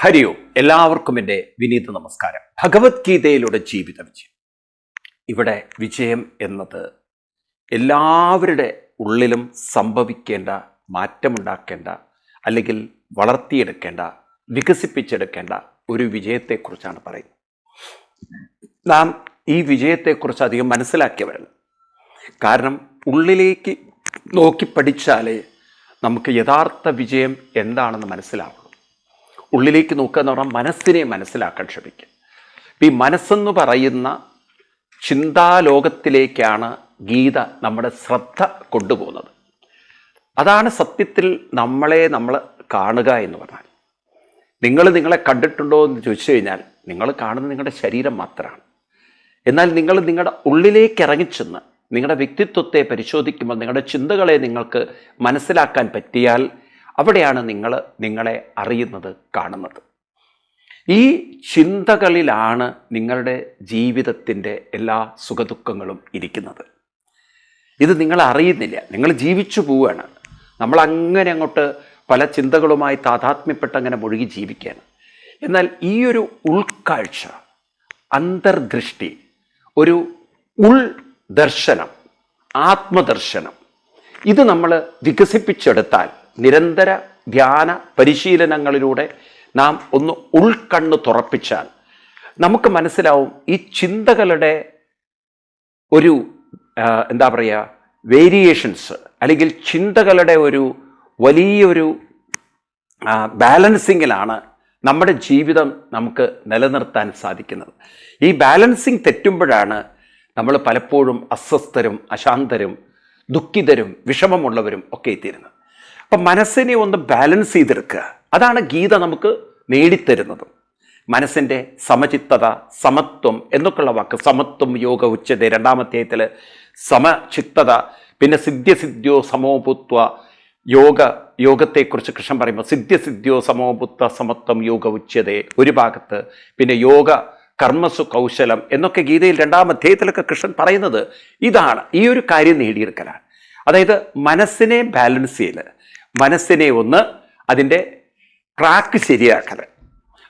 ഹരിയോ എല്ലാവർക്കും എന്റെ വിനീത നമസ്കാരം. ഭഗവത്ഗീതയിലൂടെ ജീവിത വിജയം. ഇവിടെ വിജയം എന്നത് എല്ലാവരുടെ ഉള്ളിലും സംഭവിക്കേണ്ട മാറ്റമുണ്ടാക്കേണ്ട അല്ലെങ്കിൽ വളർത്തിയെടുക്കേണ്ട വികസിപ്പിച്ചെടുക്കേണ്ട ഒരു വിജയത്തെക്കുറിച്ചാണ് പറയുന്നത്. നാം ഈ വിജയത്തെക്കുറിച്ച് അധികം മനസ്സിലാക്കിയവരല്ല. കാരണം ഉള്ളിലേക്ക് നോക്കി പഠിച്ചാലേ നമുക്ക് യഥാർത്ഥ വിജയം എന്താണെന്ന് മനസ്സിലാവുള്ളൂ. ഉള്ളിലേക്ക് നോക്കുക എന്ന് പറഞ്ഞാൽ മനസ്സിനെ മനസ്സിലാക്കാൻ ശ്രമിക്കുക ഈ മനസ്സെന്ന് പറയുന്ന ചിന്താലോകത്തിലേക്കാണ് ഗീത നമ്മുടെ ശ്രദ്ധ കൊണ്ടുപോകുന്നത്. അതാണ് സത്യത്തിൽ നമ്മളെ നമ്മൾ കാണുക എന്ന് പറഞ്ഞാൽ. നിങ്ങൾ നിങ്ങളെ കണ്ടിട്ടുണ്ടോ എന്ന് ചോദിച്ചു കഴിഞ്ഞാൽ നിങ്ങൾ കാണുന്നത് നിങ്ങളുടെ ശരീരം മാത്രമാണ്. എന്നാൽ നിങ്ങൾ നിങ്ങളുടെ ഉള്ളിലേക്ക് ഇറങ്ങിച്ചെന്ന് നിങ്ങളുടെ വ്യക്തിത്വത്തെ പരിശോധിക്കുമ്പോൾ നിങ്ങളുടെ ചിന്തകളെ നിങ്ങൾക്ക് മനസ്സിലാക്കാൻ പറ്റിയാൽ അവിടെയാണ് നിങ്ങൾ നിങ്ങളെ അറിയുന്നത് കാണുന്നത്. ഈ ചിന്തകളിലാണ് നിങ്ങളുടെ ജീവിതത്തിന്റെ എല്ലാ സുഖദുഃഖങ്ങളും ഇരിക്കുന്നത്. ഇത് നിങ്ങൾ അറിയുന്നില്ല. നിങ്ങൾ ജീവിച്ചു പോവുകയാണ്. നമ്മൾ അങ്ങനെ അങ്ങോട്ട് പല ചിന്തകളുമായി താതാത്മ്യപ്പെട്ട് അങ്ങനെ മുഴുകി ജീവിക്കുകയാണ്. എന്നാൽ ഈ ഒരു ഉൾക്കാഴ്ച അന്തർദൃഷ്ടി ഒരു ഉൾ ദർശനം ആത്മദർശനം ഇത് നമ്മൾ വികസിപ്പിച്ചെടുത്താൽ നിരന്തര ധ്യാന പരിശീലനങ്ങളിലൂടെ നാം ഒന്ന് ഉൾക്കണ്ണ് തുറപ്പിച്ചാൽ നമുക്ക് മനസ്സിലാവും ഈ ചിന്തകളുടെ ഒരു എന്താ പറയുക വേരിയേഷൻസ് അല്ലെങ്കിൽ ചിന്തകളുടെ ഒരു വലിയൊരു ബാലൻസിങ്ങിലാണ് നമ്മുടെ ജീവിതം നമുക്ക് നിലനിർത്താൻ സാധിക്കുന്നത്. ഈ ബാലൻസിങ് തെറ്റുമ്പോഴാണ് നമ്മൾ പലപ്പോഴും അസ്വസ്ഥരും അശാന്തരും ദുഃഖിതരും വിഷമമുള്ളവരും ഒക്കെ എത്തിയിരുന്നത്. അപ്പം മനസ്സിനെ ഒന്ന് ബാലൻസ് ചെയ്തെടുക്കുക. അതാണ് ഗീത നമുക്ക് നേടിത്തരുന്നത്. മനസ്സിന്റെ സമചിത്തത സമത്വം എന്നൊക്കെയുള്ള വാക്ക്. സമത്വം യോഗ ഉച്ചത രണ്ടാമധ്യായത്തിൽ സമചിത്തത പിന്നെ സിദ്ധ്യസിദ്ധ്യോ സമോപുത്വ യോഗ യോഗത്തെക്കുറിച്ച് കൃഷ്ണൻ പറയുമ്പോൾ സിദ്ധ്യസിദ്ധ്യോ സമോപുത്വ സമത്വം യോഗ ഉച്ചത ഒരു ഭാഗത്ത് പിന്നെ യോഗ കർമ്മസു കൗശലം എന്നൊക്കെ ഗീതയിൽ രണ്ടാം അധ്യായത്തിലൊക്കെ കൃഷ്ണൻ പറയുന്നത് ഇതാണ്. ഈ ഒരു കാര്യം നേടിയെടുക്കലാണ്. അതായത് മനസ്സിനെ ബാലൻസ് ചെയ്യൽ മനസ്സിനെ ഒന്ന് അതിന്റെ ട്രാക്ക് ശരിയാക്കൽ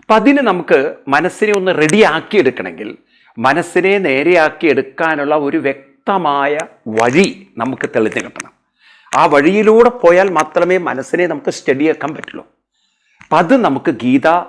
അപ്പം അതിന് നമുക്ക് മനസ്സിനെ ഒന്ന് റെഡിയാക്കിയെടുക്കണമെങ്കിൽ മനസ്സിനെ നേരെയാക്കി എടുക്കാനുള്ള ഒരു വ്യക്തമായ വഴി നമുക്ക് തെളിഞ്ഞു കിട്ടണം ആ വഴിയിലൂടെ പോയാൽ മാത്രമേ മനസ്സിനെ നമുക്ക് സ്റ്റഡിയാക്കാൻ പറ്റുള്ളൂ. അപ്പം അത് നമുക്ക് ഗീത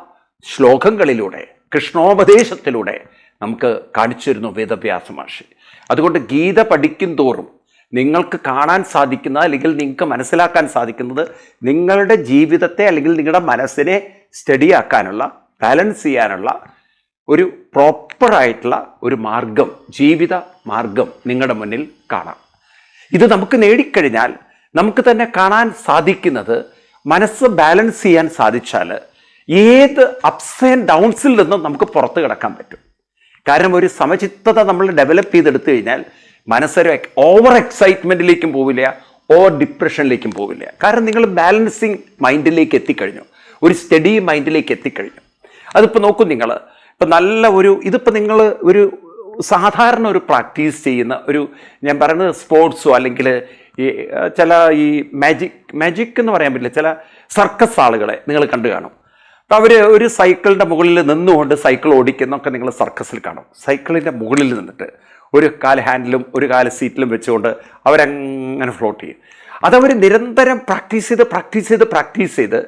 ശ്ലോകങ്ങളിലൂടെ കൃഷ്ണോപദേശത്തിലൂടെ നമുക്ക് കാണിച്ചു തരുന്നു വേദവ്യാസ മഹർഷി. അതുകൊണ്ട് ഗീത പഠിക്കും തോറും നിങ്ങൾക്ക് കാണാൻ സാധിക്കുന്നത് അല്ലെങ്കിൽ നിങ്ങൾക്ക് മനസ്സിലാക്കാൻ സാധിക്കുന്നത് നിങ്ങളുടെ ജീവിതത്തെ അല്ലെങ്കിൽ നിങ്ങളുടെ മനസ്സിനെ സ്റ്റഡി ആക്കാനുള്ള ബാലൻസ് ചെയ്യാനുള്ള ഒരു പ്രോപ്പറായിട്ടുള്ള ഒരു മാർഗം ജീവിത മാർഗം നിങ്ങളുടെ മുന്നിൽ കാണാം. ഇത് നമുക്ക് നേടിക്കഴിഞ്ഞാൽ നമുക്ക് തന്നെ കാണാൻ സാധിക്കുന്നത് മനസ്സ് ബാലൻസ് ചെയ്യാൻ സാധിച്ചാൽ ഏത് അപ്സ് ആൻഡ് ഡൗൺസിൽ നിന്നും നമുക്ക് പുറത്ത് കിടക്കാൻ പറ്റും. കാരണം ഒരു സമചിത്തത നമ്മൾ ഡെവലപ്പ് ചെയ്തെടുത്തു കഴിഞ്ഞാൽ മനസ്സൊരു ഓവർ എക്സൈറ്റ്മെന്റിലേക്കും പോവില്ല ഓവർ ഡിപ്രഷനിലേക്കും പോവില്ല. കാരണം നിങ്ങൾ ബാലൻസിങ് മൈൻഡിലേക്ക് എത്തിക്കഴിഞ്ഞു. ഒരു സ്റ്റഡി മൈൻഡിലേക്ക് എത്തിക്കഴിഞ്ഞു. അതിപ്പോൾ നോക്കും നിങ്ങൾ ഇപ്പം നല്ല ഒരു ഇതിപ്പോൾ നിങ്ങൾ ഒരു സാധാരണ ഒരു പ്രാക്ടീസ് ചെയ്യുന്ന ഒരു ഞാൻ പറയുന്നത് സ്പോർട്സോ അല്ലെങ്കിൽ ഈ ചില ഈ മാജിക് മാജിക് എന്ന് പറയാൻ പറ്റില്ല ചില സർക്കസ് ആളുകളെ നിങ്ങൾ കണ്ടു കാണും. അപ്പം അവർ ഒരു സൈക്കിളിന്റെ മുകളിൽ നിന്നുകൊണ്ട് സൈക്കിൾ ഓടിക്കുന്നൊക്കെ നിങ്ങൾ സർക്കസിൽ കാണും. സൈക്കിളിന്റെ മുകളിൽ നിന്നിട്ട് ഒരു കാൽ ഹാൻഡിലും ഒരു കാൽ സീറ്റിലും വെച്ചുകൊണ്ട് അവരങ്ങനെ ഫ്ലോട്ട് ചെയ്യും. അതവർ നിരന്തരം പ്രാക്ടീസ് ചെയ്ത് പ്രാക്ടീസ് ചെയ്ത് പ്രാക്ടീസ് ചെയ്ത്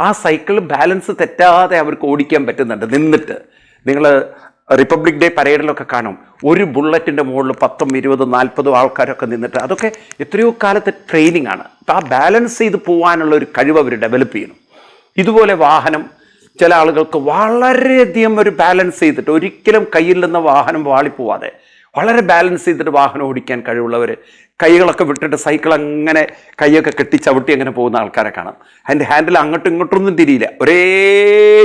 ആ സൈക്കിൾ ബാലൻസ് തെറ്റാതെ അവർക്ക് ഓടിക്കാൻ പറ്റുന്നുണ്ട്. നിന്നിട്ട് നിങ്ങൾ റിപ്പബ്ലിക് ഡേ പരേഡിലൊക്കെ കാണും. ഒരു ബുള്ളറ്റിന്റെ മുകളിൽ പത്തും ഇരുപതും നാൽപ്പതും ആൾക്കാരൊക്കെ നിന്നിട്ട് അതൊക്കെ എത്രയോ കാലത്തെ ട്രെയിനിങ് ആണ്. അപ്പോൾ ആ ബാലൻസ് ചെയ്ത് പോകാനുള്ള ഒരു കഴിവ് അവർ ഡെവലപ്പ് ചെയ്യണം ഇതുപോലെ വാഹനം ചില ആളുകൾക്ക് വളരെയധികം ഒരു ബാലൻസ് ചെയ്തിട്ട് ഒരിക്കലും കയ്യിൽ നിന്ന് വാഹനം വാളിപ്പോവാതെ വളരെ ബാലൻസ് ചെയ്തിട്ട് വാഹനം ഓടിക്കാൻ കഴിവുള്ളവർ കൈകളൊക്കെ വിട്ടിട്ട് സൈക്കിൾ അങ്ങനെ കൈയൊക്കെ കെട്ടി ചവിട്ടി അങ്ങനെ പോകുന്ന ആൾക്കാരെ കാണാം. അതിന്റെ ഹാൻഡിൽ അങ്ങോട്ടും ഇങ്ങോട്ടൊന്നും തിരിയില്ല. ഒരേ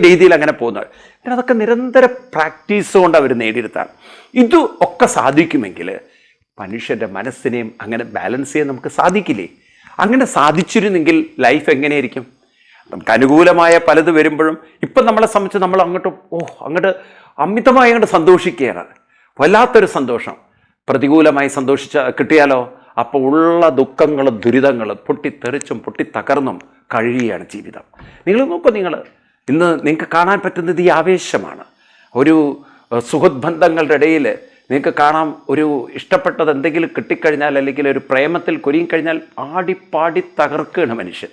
രീതിയിൽ അങ്ങനെ പോകുന്നവർ പിന്നെ അതൊക്കെ നിരന്തര പ്രാക്ടീസ് കൊണ്ട് അവർ നേടിയെടുത്താണ്. ഇത് ഒക്കെ സാധിക്കുമെങ്കിൽ മനുഷ്യന്റെ മനസ്സിനെയും അങ്ങനെ ബാലൻസ് ചെയ്യാൻ നമുക്ക് സാധിക്കില്ലേ? അങ്ങനെ സാധിച്ചിരുന്നെങ്കിൽ ലൈഫ് എങ്ങനെയായിരിക്കും? നമുക്ക് അനുകൂലമായ പലത് വരുമ്പോഴും ഇപ്പം നമ്മളെ സംബന്ധിച്ച് നമ്മൾ അങ്ങോട്ട് ഓ അങ്ങോട്ട് അമിതമായി അങ്ങോട്ട് സന്തോഷിക്കുകയാണ്. വല്ലാത്തൊരു സന്തോഷം. പ്രതികൂലമായി സന്തോഷിച്ച കിട്ടിയാലോ? അപ്പോൾ ഉള്ള ദുഃഖങ്ങളും ദുരിതങ്ങളും പൊട്ടിത്തെറിച്ചും പൊട്ടിത്തകർന്നും കഴിയുകയാണ് ജീവിതം. നിങ്ങൾ നോക്കൂ നിങ്ങൾ. ഇന്ന് നിങ്ങൾക്ക് കാണാൻ പറ്റുന്നത് ഈ ആവേശമാണ്. ഒരു സുഹൃദ്ബന്ധങ്ങളുടെ ഇടയിൽ നിങ്ങൾക്ക് കാണാം ഒരു ഇഷ്ടപ്പെട്ടത് എന്തെങ്കിലും കിട്ടിക്കഴിഞ്ഞാൽ അല്ലെങ്കിൽ ഒരു പ്രേമത്തിൽ കുരുങ്ങിക്കഴിഞ്ഞാൽ ആടിപ്പാടി തകർക്കുകയാണ് മനുഷ്യൻ.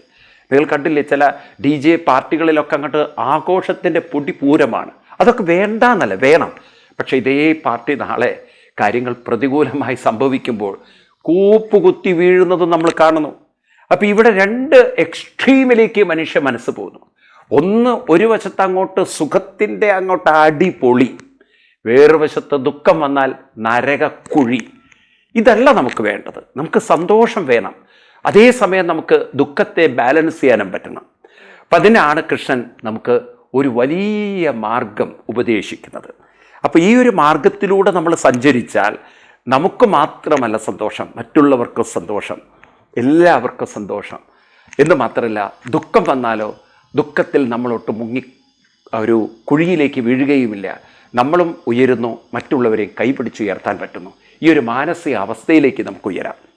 നിങ്ങൾ കണ്ടില്ലേ ചില ഡി ജെ പാർട്ടികളിലൊക്കെ അങ്ങോട്ട് ആഘോഷത്തിന്റെ പൊടി പൂരമാണ് അതൊക്കെ വേണ്ടാന്നല്ല വേണം. പക്ഷേ ഇതേ പാർട്ടി നാളെ കാര്യങ്ങൾ പ്രതികൂലമായി സംഭവിക്കുമ്പോൾ കൂപ്പുകുത്തി വീഴുന്നത് നമ്മൾ കാണുന്നു. അപ്പോൾ ഇവിടെ രണ്ട് എക്സ്ട്രീമിലേക്ക് മനുഷ്യ മനസ്സ് പോകുന്നു. ഒന്ന് ഒരു വശത്ത് അങ്ങോട്ട് സുഖത്തിന്റെ അങ്ങോട്ട് അടിപൊളി വേറൊരു വശത്ത് ദുഃഖം വന്നാൽ നരകക്കുഴി. ഇതല്ല നമുക്ക് വേണ്ടത്. നമുക്ക് സന്തോഷം വേണം. അതേസമയം നമുക്ക് ദുഃഖത്തെ ബാലൻസ് ചെയ്യാനും പറ്റണം. അപ്പം അതിനാണ് കൃഷ്ണൻ നമുക്ക് ഒരു വലിയ മാർഗം ഉപദേശിക്കുന്നത്. അപ്പോൾ ഈ ഒരു മാർഗത്തിലൂടെ നമ്മൾ സഞ്ചരിച്ചാൽ നമുക്ക് മാത്രമല്ല സന്തോഷം മറ്റുള്ളവർക്കും സന്തോഷം എല്ലാവർക്കും സന്തോഷം. എന്ന് മാത്രമല്ല ദുഃഖം വന്നാലോ ദുഃഖത്തിൽ നമ്മളൊട്ട് മുങ്ങി ഒരു കുഴിയിലേക്ക് വീഴുകയുമില്ല. നമ്മളും ഉയരുന്നു മറ്റുള്ളവരെയും കൈപിടിച്ചുയർത്താൻ പറ്റുന്നു. ഈ ഒരു മാനസിക അവസ്ഥയിലേക്ക് നമുക്ക് ഉയരാം.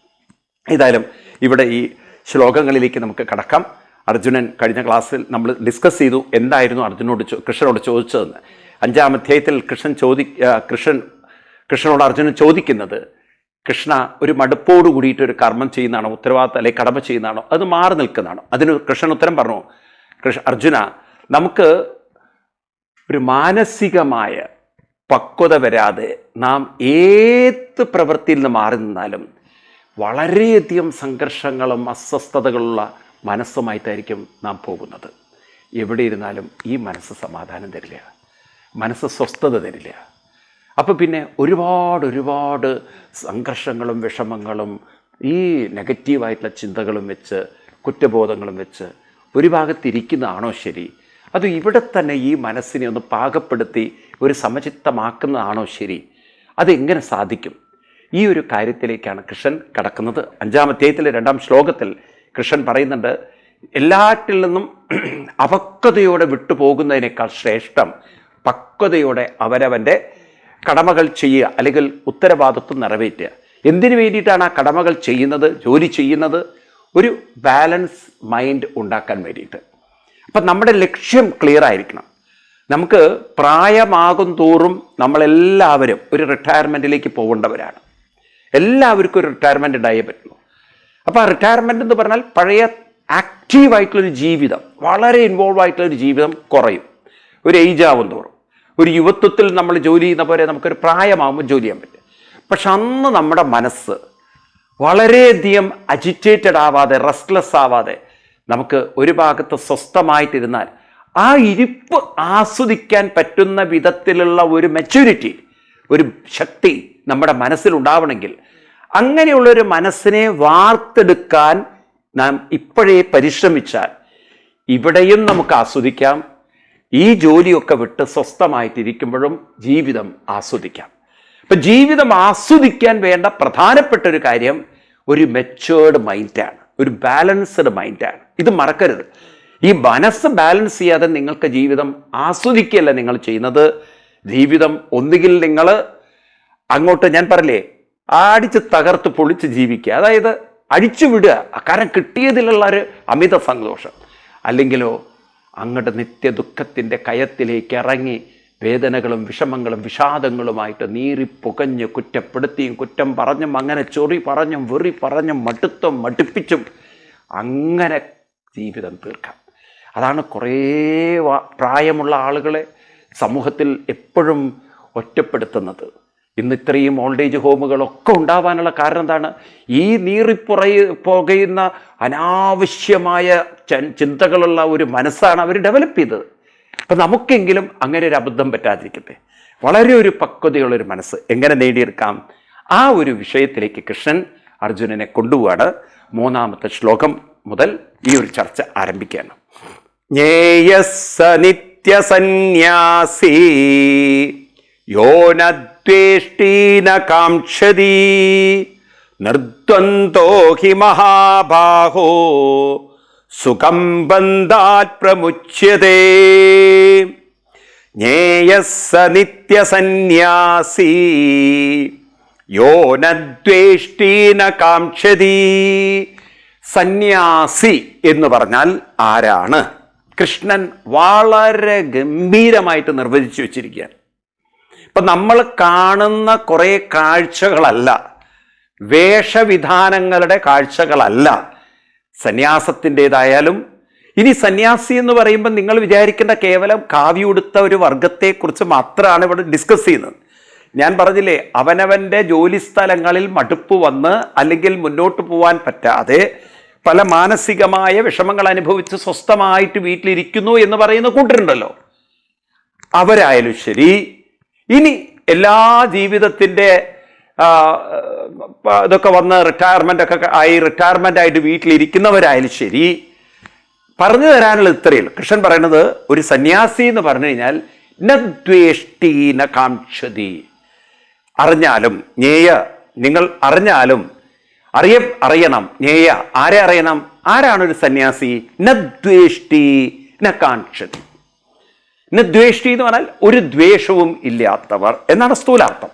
ഏതായാലും ഇവിടെ ഈ ശ്ലോകങ്ങളിലേക്ക് നമുക്ക് കടക്കാം. അർജുനൻ കഴിഞ്ഞ ക്ലാസ്സിൽ നമ്മൾ ഡിസ്കസ് ചെയ്തു എന്തായിരുന്നു അർജുനോട് കൃഷ്ണനോട് ചോദിച്ചതെന്ന്. അഞ്ചാം അധ്യായത്തിൽ കൃഷ്ണൻ ചോദി കൃഷ്ണൻ കൃഷ്ണനോട് അർജുനൻ ചോദിക്കുന്നത് കൃഷ്ണ ഒരു മടുപ്പോട് കൂടിയിട്ട് ഒരു കർമ്മം ചെയ്യുന്നതാണോ? ഉത്തരവാദിത്തം അല്ലെങ്കിൽ കടമ ചെയ്യുന്നതാണോ? അത് മാറി നിൽക്കുന്നതാണോ? അതിന് കൃഷ്ണൻ ഉത്തരം പറഞ്ഞു കൃഷ്ണ അർജുന നമുക്ക് ഒരു മാനസികമായ പക്വത വരാതെ നാം ഏത് പ്രവൃത്തിയിൽ നിന്ന് മാറി നിന്നാലും വളരെയധികം സംഘർഷങ്ങളും അസ്വസ്ഥതകളുള്ള മനസ്സുമായിട്ടായിരിക്കും നാം പോകുന്നത്. എവിടെ ഇരുന്നാലും ഈ മനസ്സ് സമാധാനം തരില്ല. മനസ്സ് സ്വസ്ഥത തരില്ല. അപ്പോൾ പിന്നെ ഒരുപാട് ഒരുപാട് സംഘർഷങ്ങളും വിഷമങ്ങളും ഈ നെഗറ്റീവായിട്ടുള്ള ചിന്തകളും വെച്ച് കുറ്റബോധങ്ങളും വെച്ച് ഒരു ഭാഗത്തിരിക്കുന്നതാണോ ശരി? അത് ഇവിടെ തന്നെ ഈ മനസ്സിനെ ഒന്ന് പാകപ്പെടുത്തി ഒരു സമചിത്തമാക്കുന്നതാണോ ശരി? അതെങ്ങനെ സാധിക്കും? ഈ ഒരു കാര്യത്തിലേക്കാണ് കൃഷ്ണൻ കടക്കുന്നത്. അഞ്ചാം അധ്യായത്തിലെ രണ്ടാം ശ്ലോകത്തിൽ കൃഷ്ണൻ പറയുന്നുണ്ട് എല്ലാറ്റിൽ നിന്നും അവക്വതയോടെ വിട്ടുപോകുന്നതിനേക്കാൾ ശ്രേഷ്ഠം പക്വതയോടെ അവരവന്റെ കടമകൾ ചെയ്യുക അല്ലെങ്കിൽ ഉത്തരവാദിത്വം നിറവേറ്റുക. എന്തിനു വേണ്ടിയിട്ടാണ് ആ കടമകൾ ചെയ്യുന്നത് ജോലി ചെയ്യുന്നത്? ഒരു ബാലൻസ് മൈൻഡ് ഉണ്ടാക്കാൻ വേണ്ടിയിട്ട്. അപ്പം നമ്മുടെ ലക്ഷ്യം ക്ലിയർ ആയിരിക്കണം. നമുക്ക് പ്രായമാകും തോറും നമ്മളെല്ലാവരും ഒരു റിട്ടയർമെന്റിലേക്ക് പോകേണ്ടവരാണ്. എല്ലാവർക്കും ഒരു റിട്ടയർമെന്റ് ഉണ്ടായേ പറ്റുള്ളൂ. അപ്പോൾ ആ റിട്ടയർമെന്റ് എന്ന് പറഞ്ഞാൽ പഴയ ആക്റ്റീവായിട്ടുള്ളൊരു ജീവിതം വളരെ ഇൻവോൾവ് ആയിട്ടുള്ളൊരു ജീവിതം കുറയും. ഒരു ഏജ് ആവും തോറും. ഒരു യുവത്വത്തിൽ നമ്മൾ ജോലി ചെയ്യുന്ന പോലെ നമുക്കൊരു പ്രായമാകുമ്പോൾ ജോലി ചെയ്യാൻ പറ്റും. പക്ഷെ അന്ന് നമ്മുടെ മനസ്സ് വളരെയധികം അജിറ്റേറ്റഡ് ആവാതെ റെസ്റ്റ്ലെസ് ആവാതെ നമുക്ക് ഒരു ഭാഗത്ത് സ്വസ്ഥമായിട്ടിരുന്നാൽ ആ ഇരിപ്പ് ആസ്വദിക്കാൻ പറ്റുന്ന വിധത്തിലുള്ള ഒരു മെച്യൂരിറ്റി ഒരു ശക്തി നമ്മുടെ മനസ്സിലുണ്ടാവണമെങ്കിൽ അങ്ങനെയുള്ളൊരു മനസ്സിനെ വാർത്തെടുക്കാൻ നാം ഇപ്പോഴേ പരിശ്രമിച്ചാൽ ഇവിടെയും നമുക്ക് ആസ്വദിക്കാം. ഈ ജോലിയൊക്കെ വിട്ട് സ്വസ്ഥമായിട്ടിരിക്കുമ്പോഴും ജീവിതം ആസ്വദിക്കാം. അപ്പം ജീവിതം ആസ്വദിക്കാൻ വേണ്ട പ്രധാനപ്പെട്ട ഒരു കാര്യം ഒരു മെച്ചേർഡ് മൈൻഡാണ് ഒരു ബാലൻസ്ഡ് മൈൻഡാണ് ഇത് മറക്കരുത്. ഈ മനസ്സ് ബാലൻസ് ചെയ്യാതെ നിങ്ങൾക്ക് ജീവിതം ആസ്വദിക്കുകയല്ല നിങ്ങൾ ചെയ്യുന്നത്? ജീവിതം ഒന്നുകിൽ നിങ്ങൾ അങ്ങോട്ട് ഞാൻ പറയില്ലേ അടിച്ച് തകർത്ത് പൊളിച്ച് ജീവിക്കുക. അതായത് അഴിച്ചു വിടുക. കാരണം കിട്ടിയതിലുള്ള ഒരു അമിത സന്തോഷം. അല്ലെങ്കിലോ അങ്ങോട്ട് നിത്യ ദുഃഖത്തിന്റെ കയത്തിലേക്ക് ഇറങ്ങി വേദനകളും വിഷമങ്ങളും വിഷാദങ്ങളുമായിട്ട് നീറി പുകഞ്ഞ് കുറ്റപ്പെടുത്തിയും കുറ്റം പറഞ്ഞും അങ്ങനെ ചൊറി പറഞ്ഞും വെറി പറഞ്ഞും മടുത്തും മടുപ്പിച്ചും അങ്ങനെ ജീവിതം തീർക്കാം. അതാണ് കുറേ പ്രായമുള്ള ആളുകളെ സമൂഹത്തിൽ എപ്പോഴും ഒറ്റപ്പെടുത്തുന്നത്. ഇന്ന് ഇത്രയും ഓൾഡേജ് ഹോമുകളൊക്കെ ഉണ്ടാവാനുള്ള കാരണം എന്താണ്? ഈ നീറിപ്പുറയി പുകയുന്ന അനാവശ്യമായ ചിന്തകളുള്ള ഒരു മനസ്സാണ് അവർ ഡെവലപ്പ് ചെയ്തത്. അപ്പം നമുക്കെങ്കിലും അങ്ങനെ ഒരു അബദ്ധം പറ്റാതിരിക്കട്ടെ. വളരെ ഒരു പക്വതയുള്ളൊരു മനസ്സ് എങ്ങനെ നേടിയെടുക്കാം? ആ ഒരു വിഷയത്തിലേക്ക് കൃഷ്ണൻ അർജുനനെ കൊണ്ടുപോവാണ്. മൂന്നാമത്തെ ശ്ലോകം മുതൽ ഈ ഒരു ചർച്ച ആരംഭിക്കുകയാണ്. ജേയസ് നിത്യസന്യാസി യോ നദ്വേഷ്ടീന കാക്ഷതി. നിർദ്വന്തോ ഹി മഹാബാഹോ. സുഖം ബന്ധാത് പ്രമുച്യതേ. ജ്ഞേയസ്സ നിത്യസന്യാസി. യോ നദ്വേഷ്ടീന കാക്ഷതി. സന്യാസി എന്ന് പറഞ്ഞാൽ ആരാണ്? കൃഷ്ണൻ വളരെ ഗംഭീരമായിട്ട് നിർവചിച്ചു വെച്ചിരിക്കുകയാണ്. ഇപ്പൊ നമ്മൾ കാണുന്ന കുറേ കാഴ്ചകളല്ല. വേഷവിധാനങ്ങളുടെ കാഴ്ചകളല്ല. സന്യാസത്തിന്റെതായാലും ഇനി സന്യാസി എന്ന് പറയുമ്പോൾ നിങ്ങൾ വിചാരിക്കേണ്ട കേവലം കാവ്യുടുത്ത ഒരു വർഗത്തെക്കുറിച്ച് മാത്രമാണ് ഇവിടെ ഡിസ്കസ് ചെയ്യുന്നത്. ഞാൻ പറഞ്ഞില്ലേ അവനവന്റെ ജോലി സ്ഥലങ്ങളിൽ മടുപ്പ് വന്ന് അല്ലെങ്കിൽ മുന്നോട്ട് പോകാൻ പറ്റാതെ പല മാനസികമായ വിഷമങ്ങൾ അനുഭവിച്ച് സ്വസ്ഥമായിട്ട് വീട്ടിലിരിക്കുന്നു എന്ന് പറയുന്ന കൂട്ടരുണ്ടല്ലോ. അവരായാലും ശരി ഇനി എല്ലാ ജീവിതത്തിന്റെ ഇതൊക്കെ വന്ന് റിട്ടയർമെന്റ് ഒക്കെ ആയി റിട്ടയർമെന്റ് ആയിട്ട് വീട്ടിലിരിക്കുന്നവരായാലും ശരി പറഞ്ഞു തരാനുള്ള ഇത്രയുള്ളൂ കൃഷ്ണൻ പറയുന്നത് ഒരു സന്യാസി എന്ന് പറഞ്ഞു കഴിഞ്ഞാൽ നദ്വേഷ്ടി ന കാംക്ഷതി. അറിഞ്ഞാലും ഞേയ നിങ്ങൾ അറിഞ്ഞാലും അറിയ അറിയണം ഞേയ ആരെ അറിയണം? ആരാണ് ഒരു സന്യാസി? നദ്വേഷ്ടി ന ദ്വേഷ്ടി എന്ന് പറഞ്ഞാൽ ഒരു ദ്വേഷവും ഇല്ലാത്തവർ എന്നാണ് സ്ഥൂലാർത്ഥം.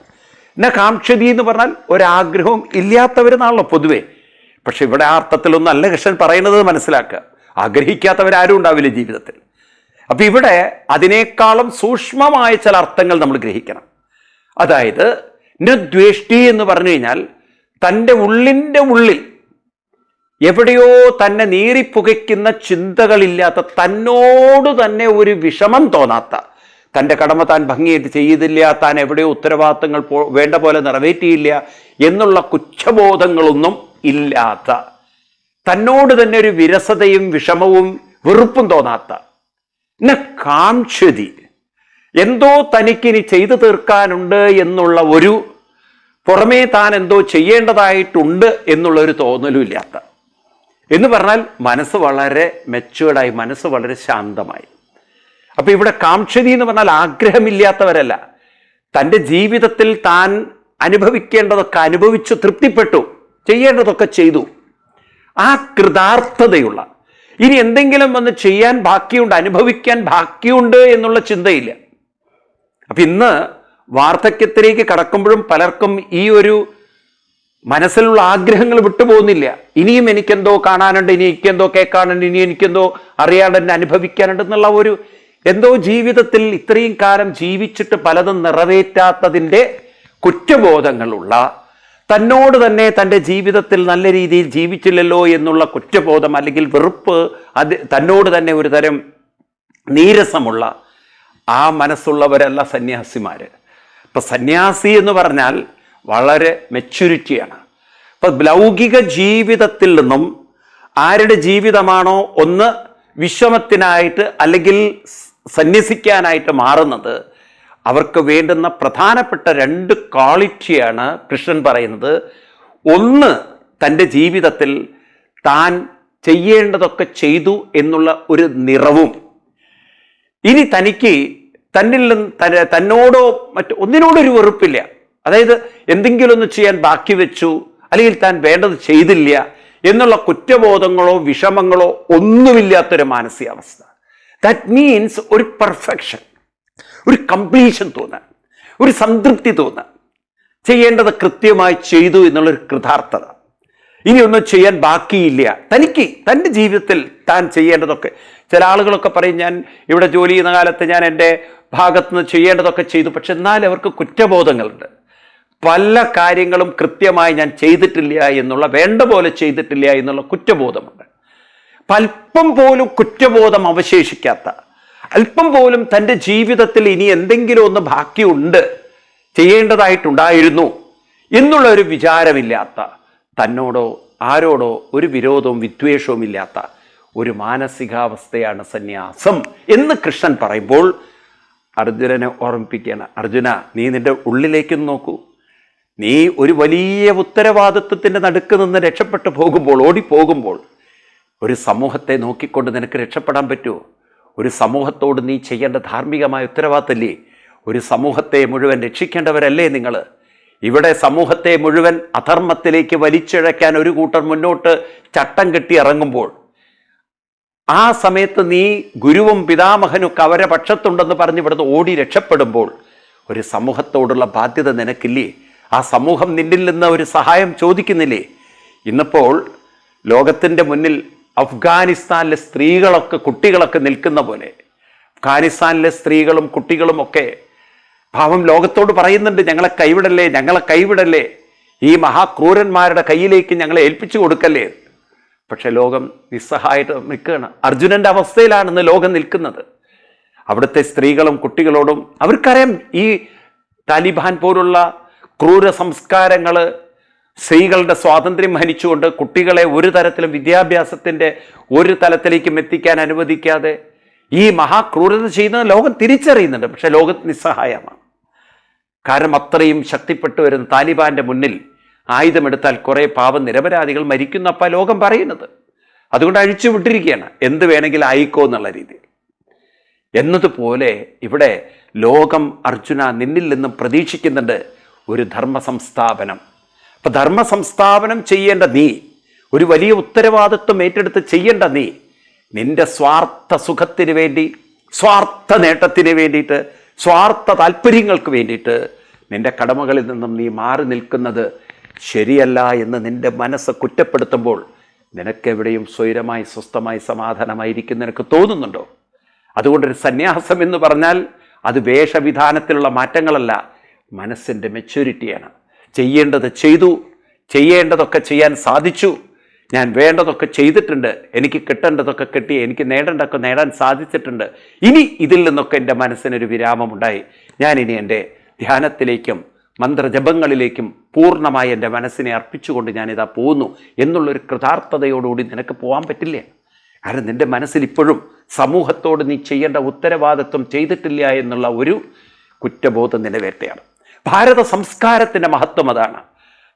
ന കാംക്ഷതി എന്ന് പറഞ്ഞാൽ ഒരാഗ്രഹവും ഇല്ലാത്തവരെന്നാണല്ലോ പൊതുവെ. പക്ഷെ ഇവിടെ ആ അല്ല കൃഷ്ണൻ പറയുന്നത് മനസ്സിലാക്കുക. ആഗ്രഹിക്കാത്തവരാരും ഉണ്ടാവില്ല ജീവിതത്തിൽ. അപ്പം ഇവിടെ അതിനേക്കാളും സൂക്ഷ്മമായ ചില അർത്ഥങ്ങൾ നമ്മൾ ഗ്രഹിക്കണം. അതായത് ന ദ്വേഷ്ടി എന്ന് പറഞ്ഞു കഴിഞ്ഞാൽ തന്റെ ഉള്ളിന്റെ ഉള്ളിൽ എവിടെയോ തന്നെ നീറിപ്പുകയ്ക്കുന്ന ചിന്തകളില്ലാത്ത തന്നോട് തന്നെ ഒരു വിഷമം തോന്നാത്ത. തന്റെ കടമ താൻ ഭംഗിയായിട്ട് ചെയ്തില്ല താൻ എവിടെയോ ഉത്തരവാദിത്തങ്ങൾ വേണ്ട പോലെ നിറവേറ്റിയില്ല എന്നുള്ള കുറ്റബോധങ്ങളൊന്നും ഇല്ലാത്ത. തന്നോട് തന്നെ ഒരു വിരസതയും വിഷമവും വെറുപ്പും തോന്നാത്ത. ന കാംക്ഷതി എന്തോ തനിക്കിനി ചെയ്തു തീർക്കാനുണ്ട് എന്നുള്ള ഒരു പുറമേ താൻ എന്തോ ചെയ്യേണ്ടതായിട്ടുണ്ട് എന്നുള്ളൊരു തോന്നലും ഇല്ലാത്ത. എന്ന് പറഞ്ഞാൽ മനസ്സ് വളരെ മെച്ചുവേർഡായി മനസ്സ് വളരെ ശാന്തമായി. അപ്പോൾ ഇവിടെ കാംക്ഷതി എന്ന് പറഞ്ഞാൽ ആഗ്രഹമില്ലാത്തവരല്ല. തന്റെ ജീവിതത്തിൽ താൻ അനുഭവിക്കേണ്ടതൊക്കെ അനുഭവിച്ച് തൃപ്തിപ്പെട്ടു ചെയ്യേണ്ടതൊക്കെ ചെയ്തു. ആ കൃതാർത്ഥതയുള്ള. ഇനി എന്തെങ്കിലും വന്ന് ചെയ്യാൻ ബാക്കിയുണ്ട് അനുഭവിക്കാൻ ബാക്കിയുണ്ട് എന്നുള്ള ചിന്തയില്ല. അപ്പം ഇന്ന് വാർദ്ധക്യത്തിലേക്ക് കടക്കുമ്പോഴും പലർക്കും ഈ ഒരു മനസ്സിലുള്ള ആഗ്രഹങ്ങൾ വിട്ടുപോകുന്നില്ല. ഇനിയും എനിക്കെന്തോ കാണാനുണ്ട് ഇനി എനിക്കെന്തോ കേൾക്കാനുണ്ട് ഇനി എനിക്കെന്തോ അറിയാനുണ്ട് അനുഭവിക്കാനുണ്ട് എന്നുള്ള ഒരു എന്തോ ജീവിതത്തിൽ ഇത്രയും കാലം ജീവിച്ചിട്ട് പലതും നിറവേറ്റാത്തതിന്റെ കുറ്റബോധങ്ങളുള്ള തന്നോട് തന്നെ തന്റെ ജീവിതത്തിൽ നല്ല രീതിയിൽ ജീവിച്ചില്ലല്ലോ എന്നുള്ള കുറ്റബോധം അല്ലെങ്കിൽ വെറുപ്പ് അത് തന്നോട് തന്നെ ഒരു തരം നീരസമുള്ള ആ മനസ്സുള്ളവരല്ല സന്യാസിമാര്. ഇപ്പൊ സന്യാസി എന്ന് പറഞ്ഞാൽ വളരെ മെച്യൂരിറ്റിയാണ് അപ്പം ലൗകിക ജീവിതത്തിൽ നിന്നും ആരുടെ ജീവിതമാണോ ഒന്ന് വിശ്രമത്തിനായിട്ട് അല്ലെങ്കിൽ സന്യസിക്കാനായിട്ട് മാറുന്നത് അവർക്ക് വേണ്ടുന്ന പ്രധാനപ്പെട്ട രണ്ട് ക്വാളിറ്റിയാണ് കൃഷ്ണൻ പറയുന്നത്. ഒന്ന് തന്റെ ജീവിതത്തിൽ താൻ ചെയ്യേണ്ടതൊക്കെ ചെയ്തു എന്നുള്ള ഒരു നിറവും. ഇനി തനിക്ക് തന്നിൽ നിന്ന് തന്ന- തന്നോടോ മറ്റു ഒന്നിനോടൊരു വെറുപ്പില്ല. അതായത് എന്തെങ്കിലും ഒന്ന് ചെയ്യാൻ ബാക്കി വെച്ചു അല്ലെങ്കിൽ താൻ വേണ്ടത് ചെയ്തില്ല എന്നുള്ള കുറ്റബോധങ്ങളോ വിഷമങ്ങളോ ഒന്നുമില്ലാത്തൊരു മാനസികാവസ്ഥ. ദാറ്റ് മീൻസ് ഒരു പെർഫെക്ഷൻ ഒരു കംപ്ലീഷൻ തോന്നാൻ ഒരു സംതൃപ്തി തോന്നാൻ. ചെയ്യേണ്ടത് കൃത്യമായി ചെയ്തു എന്നുള്ളൊരു കൃതാർത്ഥത. ഇനിയൊന്നും ചെയ്യാൻ ബാക്കിയില്ല. തനിക്ക് തന്റെ ജീവിതത്തിൽ താൻ ചെയ്യേണ്ടതൊക്കെ. ചില ആളുകളൊക്കെ പറയും ഞാൻ ഇവിടെ ജോലി ചെയ്യുന്ന കാലത്ത് ഞാൻ എന്റെ ഭാഗത്ത് നിന്ന് ചെയ്യേണ്ടതൊക്കെ ചെയ്തു. പക്ഷെ എന്നാലും അവർക്ക് കുറ്റബോധങ്ങളുണ്ട്. പല കാര്യങ്ങളും കൃത്യമായി ഞാൻ ചെയ്തിട്ടില്ല എന്നുള്ള വേണ്ട പോലെ ചെയ്തിട്ടില്ല എന്നുള്ള കുറ്റബോധമുണ്ട്. അല്പം പോലും കുറ്റബോധം അവശേഷിക്കാത്ത അല്പം പോലും തന്റെ ജീവിതത്തിൽ ഇനി എന്തെങ്കിലും ഒന്ന് ബാക്കിയുണ്ട് ചെയ്യേണ്ടതായിട്ടുണ്ടായിരുന്നു എന്നുള്ള ഒരു വിചാരമില്ലാത്ത തന്നോടോ ആരോടോ ഒരു വിരോധവും വിദ്വേഷവും ഇല്ലാത്ത ഒരു മാനസികാവസ്ഥയാണ് സന്യാസം എന്ന് കൃഷ്ണൻ പറയുമ്പോൾ അർജുനനെ ഓർമ്മിപ്പിക്കുകയാണ്. അർജുന നീ നിന്റെ ഉള്ളിലേക്ക് നോക്കൂ. നീ ഒരു വലിയ ഉത്തരവാദിത്വത്തിന്റെ നടുക്ക് നിന്ന് രക്ഷപ്പെട്ടു പോകുമ്പോൾ ഓടിപ്പോകുമ്പോൾ ഒരു സമൂഹത്തെ നോക്കിക്കൊണ്ട് നിനക്ക് രക്ഷപ്പെടാൻ പറ്റുമോ? ഒരു സമൂഹത്തോട് നീ ചെയ്യേണ്ട ധാർമ്മികമായ ഉത്തരവാദിത്തല്ലേ? ഒരു സമൂഹത്തെ മുഴുവൻ രക്ഷിക്കേണ്ടവരല്ലേ നിങ്ങൾ ഇവിടെ സമൂഹത്തെ മുഴുവൻ അധർമ്മത്തിലേക്ക് വലിച്ചിഴയ്ക്കാൻ ഒരു കൂട്ടർ മുന്നോട്ട് ചട്ടം കെട്ടി ഇറങ്ങുമ്പോൾ ആ സമയത്ത് നീ ഗുരുവും പിതാമഹനും അവരെ പക്ഷത്തുണ്ടെന്ന് പറഞ്ഞ് ഇവിടുന്ന് ഓടി രക്ഷപ്പെടുമ്പോൾ ഒരു സമൂഹത്തോടുള്ള ബാധ്യത നിനക്കില്ലേ? ആ സമൂഹം നിന്നിൽ നിന്ന് ഒരു സഹായം ചോദിക്കുന്നില്ലേ? ഇന്നിപ്പോൾ ലോകത്തിന്റെ മുന്നിൽ അഫ്ഗാനിസ്ഥാനിലെ സ്ത്രീകളൊക്കെ കുട്ടികളൊക്കെ നിൽക്കുന്ന പോലെ അഫ്ഗാനിസ്ഥാനിലെ സ്ത്രീകളും കുട്ടികളും ഒക്കെ പാവം ലോകത്തോട് പറയുന്നുണ്ട് ഞങ്ങളെ കൈവിടല്ലേ ഞങ്ങളെ കൈവിടല്ലേ ഈ മഹാക്രൂരന്മാരുടെ കയ്യിലേക്ക് ഞങ്ങളെ ഏൽപ്പിച്ചു കൊടുക്കല്ലേ? പക്ഷെ ലോകം നിസ്സഹായിട്ട് നിൽക്കുകയാണ് അവസ്ഥയിലാണ് അവസ്ഥയിലാണെന്ന് ലോകം നിൽക്കുന്നത്. അവിടുത്തെ സ്ത്രീകളും കുട്ടികളോടും അവർക്കറിയാം ഈ താലിബാൻ പോലുള്ള ക്രൂര സംസ്കാരങ്ങൾ സ്ത്രീകളുടെ സ്വാതന്ത്ര്യം ഹനിച്ചുകൊണ്ട് കുട്ടികളെ ഒരു തരത്തിലും വിദ്യാഭ്യാസത്തിന്റെ ഒരു തലത്തിലേക്കും എത്തിക്കാൻ അനുവദിക്കാതെ ഈ മഹാക്രൂരത ചെയ്യുന്നത് ലോകം തിരിച്ചറിയുന്നുണ്ട്. പക്ഷെ ലോകത്ത് നിസ്സഹായമാണ്. കാരണം അത്രയും ശക്തിപ്പെട്ടു വരുന്ന താലിബാന്റെ മുന്നിൽ ആയുധമെടുത്താൽ കുറേ പാവം നിരപരാധികൾ മരിക്കുന്നപ്പ ലോകം പറയുന്നത്. അതുകൊണ്ട് അഴിച്ചു വിട്ടിരിക്കുകയാണ്. എന്ത് വേണമെങ്കിലും ആയിക്കോ എന്നുള്ള രീതി. എന്നതുപോലെ ഇവിടെ ലോകം അർജുന നിന്നിൽ നിന്നും പ്രതീക്ഷിക്കുന്നുണ്ട്. ഒരു ധർമ്മ സംസ്ഥാപനം അപ്പൊ ധർമ്മ സംസ്ഥാപനം ചെയ്യേണ്ട നീ ഒരു വലിയ ഉത്തരവാദിത്വം ഏറ്റെടുത്ത് ചെയ്യേണ്ട നീ നിന്റെ സ്വാർത്ഥ സുഖത്തിന് വേണ്ടി സ്വാർത്ഥ നേട്ടത്തിന് വേണ്ടിയിട്ട് സ്വാർത്ഥ താല്പര്യങ്ങൾക്ക് വേണ്ടിയിട്ട് നിന്റെ കടമകളിൽ നിന്നും നീ മാറി നിൽക്കുന്നത് ശരിയല്ല എന്ന് നിന്റെ മനസ്സ് കുറ്റപ്പെടുത്തുമ്പോൾ നിനക്കെവിടെയും സ്വൈരമായി സ്വസ്ഥമായി സമാധാനമായിരിക്കും നിനക്ക് തോന്നുന്നുണ്ടോ? അതുകൊണ്ടൊരു സന്യാസം എന്ന് പറഞ്ഞാൽ അത് വേഷവിധാനത്തിലുള്ള മാറ്റങ്ങളല്ല. മനസ്സിന്റെ മെച്യൂരിറ്റിയാണ്. ചെയ്യേണ്ടത് ചെയ്തു. ചെയ്യേണ്ടതൊക്കെ ചെയ്യാൻ സാധിച്ചു. ഞാൻ വേണ്ടതൊക്കെ ചെയ്തിട്ടുണ്ട്. എനിക്ക് കിട്ടേണ്ടതൊക്കെ കിട്ടി. എനിക്ക് നേടേണ്ടതൊക്കെ നേടാൻ സാധിച്ചിട്ടുണ്ട്. ഇനി ഇതിൽ നിന്നൊക്കെ എന്റെ മനസ്സിനൊരു വിരാമമുണ്ടായി. ഞാൻ ഇനി എന്റെ ധ്യാനത്തിലേക്കും മന്ത്രജപങ്ങളിലേക്കും പൂർണമായി എന്റെ മനസ്സിനെ അർപ്പിച്ചുകൊണ്ട് ഞാനിതാ പോകുന്നു എന്നുള്ളൊരു കൃതാർത്ഥതയോടുകൂടി നിനക്ക് പോകാൻ പറ്റില്ല? കാരണം നിന്റെ മനസ്സിൽ ഇപ്പോഴും സമൂഹത്തോട് നീ ചെയ്യേണ്ട ഉത്തരവാദിത്വം ചെയ്തിട്ടില്ല എന്നുള്ള ഒരു കുറ്റബോധം നിലവേറ്റയാണ് ഭാരത സംസ്കാരത്തിന്റെ മഹത്വം അതാണ്.